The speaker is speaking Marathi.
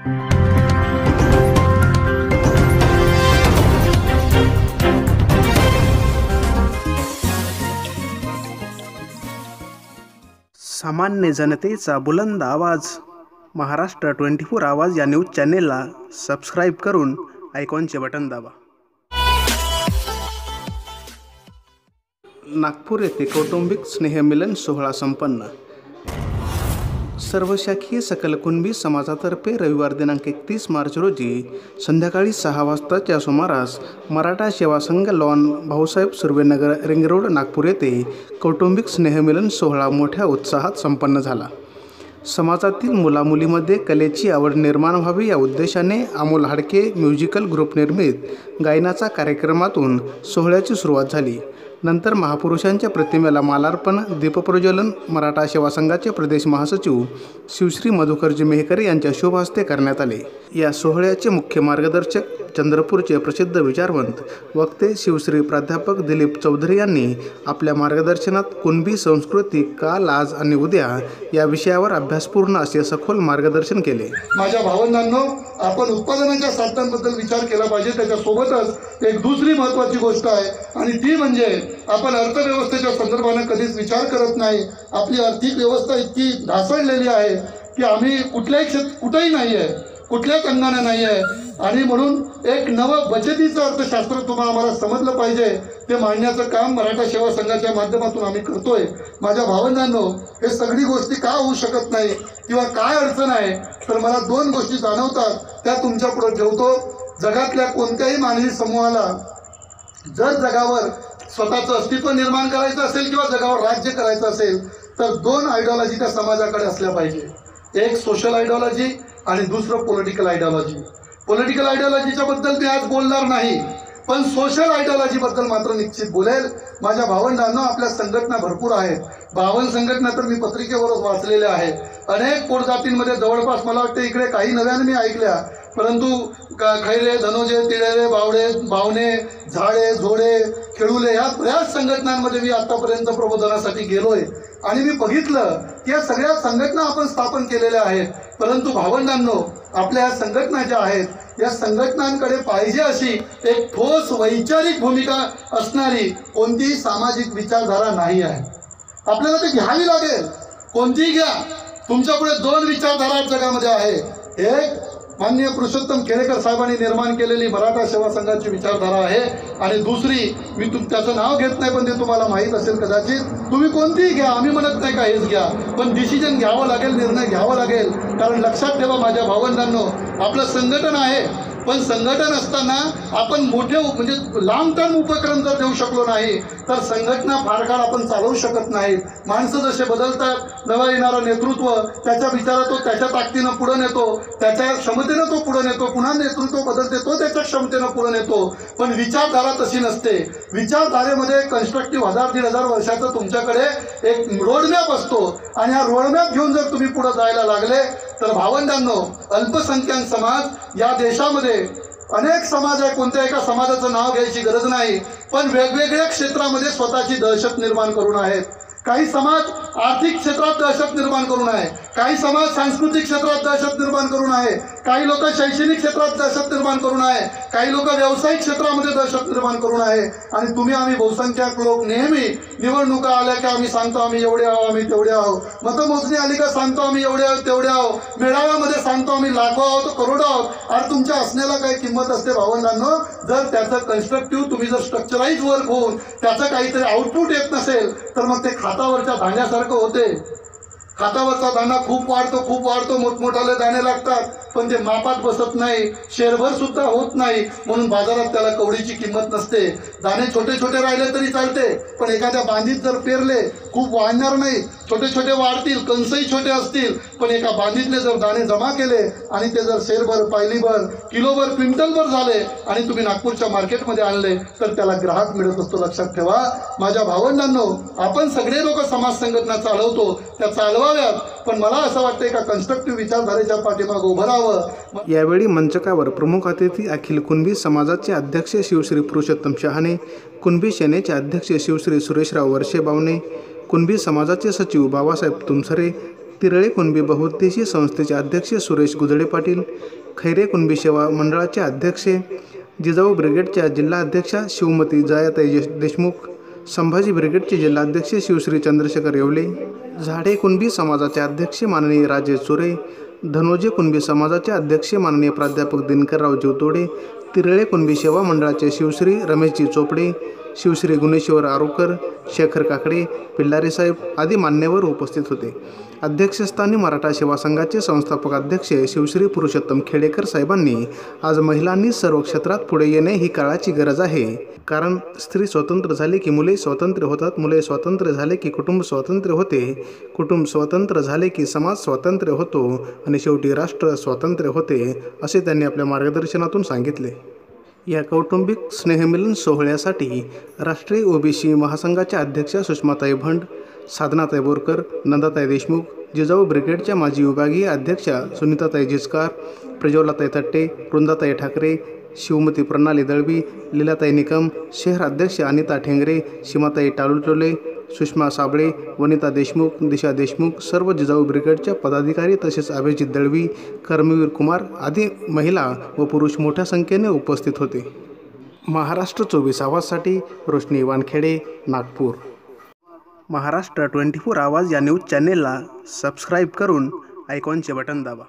सामान्य जनतेचा बुलंद आवाज. महाराष्ट्र ट्वेंटी फोर आवाज या न्यूज चॅनेलला सबस्क्राईब करून आयकॉनचे बटन दाबा. नागपूर येथे कौटुंबिक स्नेहमिलन सोहळा संपन्न. सर्वशाखीय सकल कुणबी समाजातर्फे रविवार दिनांक एकतीस मार्च रोजी संध्याकाळी सहा वाजताच्या सुमारास Maratha Seva Sangh lawn Bhausaheb Survenagar ring road Nagpur येथे कौटुंबिक स्नेहमिलन सोहळा मोठ्या उत्साहात संपन्न झाला. समाजातील मुलामुलीमध्ये कलेची आवड निर्माण व्हावी या उद्देशाने अमोल हाडके म्युझिकल ग्रुप निर्मित गायनाचा कार्यक्रमातून सोहळ्याची सुरुवात झाली. नंतर महापुरुषांच्या प्रतिमेला मालार्पण दीपप्रज्वलन मराठा सेवा संघाचे प्रदेश महासचिव शिवश्री मधुकरजी मेहकर यांच्या शुभ हस्ते करण्यात आले. या सोहळ्याचे मुख्य मार्गदर्शक चंद्रपूरचे प्रसिद्ध विचारवंत वक्ते शिवश्री प्राध्यापक दिलीप चौधरी यांनी आपल्या मार्गदर्शनात कुणबी संस्कृती काल आज आणि उद्या या विषयावर अभ्यासपूर्ण असे सखोल मार्गदर्शन केले. माझ्या भावंडांनो आपण उत्पादनाच्या साधनांबद्दल विचार केला पाहिजे. त्याच्यासोबतच एक दुसरी महत्त्वाची गोष्ट आहे आणि ती म्हणजे आपण अर्थव्यवस्थेच्या संदर्भानं कधीच विचार करत नाही. आपली आर्थिक व्यवस्था इतकी ढासळलेली आहे की आम्ही कुठल्याही क्षेत्र कुठंही नाही आहे कुठल्याच अंगाने नाही आहे आणि म्हणून एक नवं बचतीचं अर्थशास्त्र तुम्हाला आम्हाला समजलं पाहिजे. ते मांडण्याचं काम मराठा सेवा संघाच्या माध्यमातून आम्ही करतोय. माझ्या भावंडांनो हे सगळी गोष्टी का होऊ शकत नाही किंवा काय अडचण आहे तर मला दोन गोष्टी जाणवतात त्या तुमच्यापुढे ठेवतो. जगातल्या कोणत्याही मानवी समूहाला जर जगावर स्वतःचं अस्तित्व निर्माण करायचं असेल किंवा जगावर राज्य करायचं असेल तर दोन आयडिओलॉजी त्या समाजाकडे असल्या पाहिजे. एक सोशल आयडिओलॉजी आणि दुसरं पॉलिटिकल आयडिओलॉजी पॉलिटिकल आयडिओलॉजीच्या बद्दल ते आज बोलणार नाही. पण सोशल आयडिओलॉजीबद्दल मात्र निश्चित बोलेल. माझ्या भावंडांना आपल्या संघटना भरपूर आहेत. बावन संघटना तर मी पत्रिकेवरच वाचलेल्या आहेत. अनेक पोटजातींमध्ये जवळपास मला वाटतं इकडे काही नव्याने मी ऐकल्या. परंतु खैले धनुजे धनोजे तिळेरे बावडे बावणे झाडे झोडे खेळुले ह्या बऱ्याच संघटनांमध्ये मी आतापर्यंत प्रबोधनासाठी गेलोय. आणि मी बघितलं की या सगळ्या संघटना आपण स्थापन केलेल्या आहेत. परंतु भावंडांनो आपल्या या संघटना ज्या आहेत या संघटनांकडे पाहिजे अशी एक ठोस वैचारिक भूमिका असणारी कोणतीही सामाजिक विचारधारा नाही आहे. आपल्याला ते घ्यावी लागेल. कोणतीही घ्या. तुमच्यापुढे दोन विचारधारा जगामध्ये आहे. एक माननीय पुरुषोत्तम केळेकर साहेबांनी निर्माण केलेली मराठा सेवा संघाची विचारधारा आहे. आणि दुसरी मी तुम त्याचं नाव घेत नाही पण ते तुम्हाला माहीत असेल कदाचित. तुम्ही कोणतीही घ्या आम्ही म्हणत नाही का हेच घ्या. पण डिसिजन घ्यावं लागेल निर्णय घ्यावा लागेल. कारण लक्षात ठेवा माझ्या भावंडांनो आपलं संघटन आहे. पण संघटन असताना आपण मोठे म्हणजे लाँग टर्म उपक्रम जर देऊ शकलो नाही तर संघटना फार काळ आपण चालवू शकत नाही. माणसं जसे बदलतात नवं येणारं नेतृत्व त्याच्या विचारात तो त्याच्या ताकदीनं पुढे नेतो त्याच्या क्षमतेनं तो पुढे नेतो पुन्हा नेतृत्व बदलते तो त्याच्या क्षमतेनं पुढे नेतो. पण विचारधारा तशी नसते. विचारधारेमध्ये कन्स्ट्रक्टिव्ह हजार दीड हजार वर्षाचं तुमच्याकडे एक रोडमॅप असतो. आणि हा रोडमॅप घेऊन जर तुम्ही पुढे जायला लागले तर भावंडांनो अल्पसंख्याक समाज या देशामध्ये अनेक समाज आहे कोणत्या एका समाजाचं नाव घ्यायची गरज नाही पण वेगवेगळ्या क्षेत्रामध्ये स्वतःची दहशत निर्माण करून आहेत. काही समाज आर्थिक क्षेत्रात दहशत निर्माण करून आहे काही समाज सांस्कृतिक क्षेत्रात दहशत निर्माण करून आहे. काही लोक शैक्षणिक क्षेत्रात दहशत निर्माण करून आहे. काही लोक व्यावसायिक क्षेत्रामध्ये दहशत निर्माण करून आहे. आणि तुम्ही आम्ही बहुसंख्याक लोक नेहमी निवडणुका आल्या की आम्ही सांगतो आम्ही एवढे आहो आम्ही तेवढे आहो मतमोजणी आली का सांगतो आम्ही एवढे आहोत तेवढे आहो मेळाव्यामध्ये सांगतो आम्ही लाखो आहोत करोडो आहोत. आणि तुमच्या असण्याला काही किंमत असते भावंडांनो. जर त्याचं कन्स्ट्रक्टिव्ह तुम्ही जर स्ट्रक्चराईज वर्क होऊन त्याचं काहीतरी आउटपुट येत नसेल तर मग ते खातावरच्या भांड्यासारखं होते. खातावरचा दाणा खूप वाढतो खूप वाढतो मोठमोठाले दाणे लागतात. पण ते मापात बसत नाही शेरभर सुद्धा होत नाही म्हणून बाजारात त्याला कवडीची किंमत नसते. दाणे छोटे छोटे राहिले तरी चालते पण एखाद्या बांधीत जर पेरले खूप वाढणार नाही. छोटे छोटे वाढतील कंसही छोटे असतील पण एका बांधीतले जर दाणे जमा केले आणि ते जर शेरभर पायलीभर किलोभर क्विंटलभर झाले आणि तुम्ही नागपूरच्या मार्केटमध्ये आणले तर त्याला ग्राहक मिळत असतो. लक्षात ठेवा. माझ्या भावंडांनो आपण सगळे लोक समाज संघटना चालवतो. त्या चालवाव्यात. पण मला असं वाटतं का कन्स्ट्रक्टिव्ह विचारधारेच्या पाठीमागं उभं राहावं. यावेळी मंचकावर प्रमुख अतिथी अखिल कुणबी समाजाचे अध्यक्ष शिवश्री पुरुषोत्तम शहाणे कुणबी सेनेचे अध्यक्ष शिवश्री सुरेशराव वर्षे बावणे कुणबी समाजाचे सचिव बाबासाहेब तुमसरे तिरळे कुणबी बहुउद्देशीय संस्थेचे अध्यक्ष सुरेश गुदडे पाटील खैरे कुणबी सेवा मंडळाचे अध्यक्ष जिजाऊ ब्रिगेडच्या जिल्हा अध्यक्षा शिवमती जयाताई देशमुख संभाजी ब्रिगेडचे जिल्हाध्यक्ष शिवश्री चंद्रशेखर येवले झाडे कुणबी समाजाचे अध्यक्ष माननीय राजेश चुरे धनोजे कुणबी समाजाचे अध्यक्ष माननीय प्राध्यापक दिनकरराव जीवतोडे तिरळे कुणबी सेवा मंडळाचे शिवश्री रमेशजी चोपडे शिवश्री गुणेश्वर आरोकर शेखर काकडे पिल्लारे साहेब आदी मान्यवर उपस्थित होते. अध्यक्षस्थानी मराठा सेवा संघाचे संस्थापक अध्यक्ष शिवश्री पुरुषोत्तम खेडेकर साहेबांनी आज महिलांनी सर्व क्षेत्रात पुढे येणे ही काळाची गरज आहे. कारण स्त्री स्वतंत्र झाली की मुले स्वतंत्र होतात मुले स्वतंत्र झाले की कुटुंब स्वतंत्र होते कुटुंब स्वतंत्र झाले की समाज स्वतंत्र होतो आणि शेवटी राष्ट्र स्वतंत्र होते असे त्यांनी आपल्या मार्गदर्शनातून सांगितले. या कौटुंबिक स्नेहमिलन सोहळ्यासाठी राष्ट्रीय ओबीसी महासंघाच्या अध्यक्षा सुषमाताई भंड साधनाताई बोरकर नंदाताई देशमुख जिजाऊ ब्रिगेडच्या माजी विभागीय अध्यक्षा सुनीताताई जिचकार प्रज्वलाताई तट्टे वृंदाताई ठाकरे शिवमती प्रणाली दळवी लीलाताई निकम शहर अध्यक्ष अनिता ठेंगरे सीमाताई टालुटोले सुषमा साबळे वनिता देशमुख दिशा देशमुख सर्व जिजाऊ ब्रिगेडच्या पदाधिकारी तसेच अभिजित दळवी कर्मवीर कुमार आदी महिला व पुरुष मोठ्या संख्येने उपस्थित होते. महाराष्ट्र चोवीस आवाजसाठी रोशनी वानखेडे नागपूर. महाराष्ट्र ट्वेंटी फोर आवाज या न्यूज चॅनेलला सबस्क्राईब करून आयकॉनचे बटन दाबा.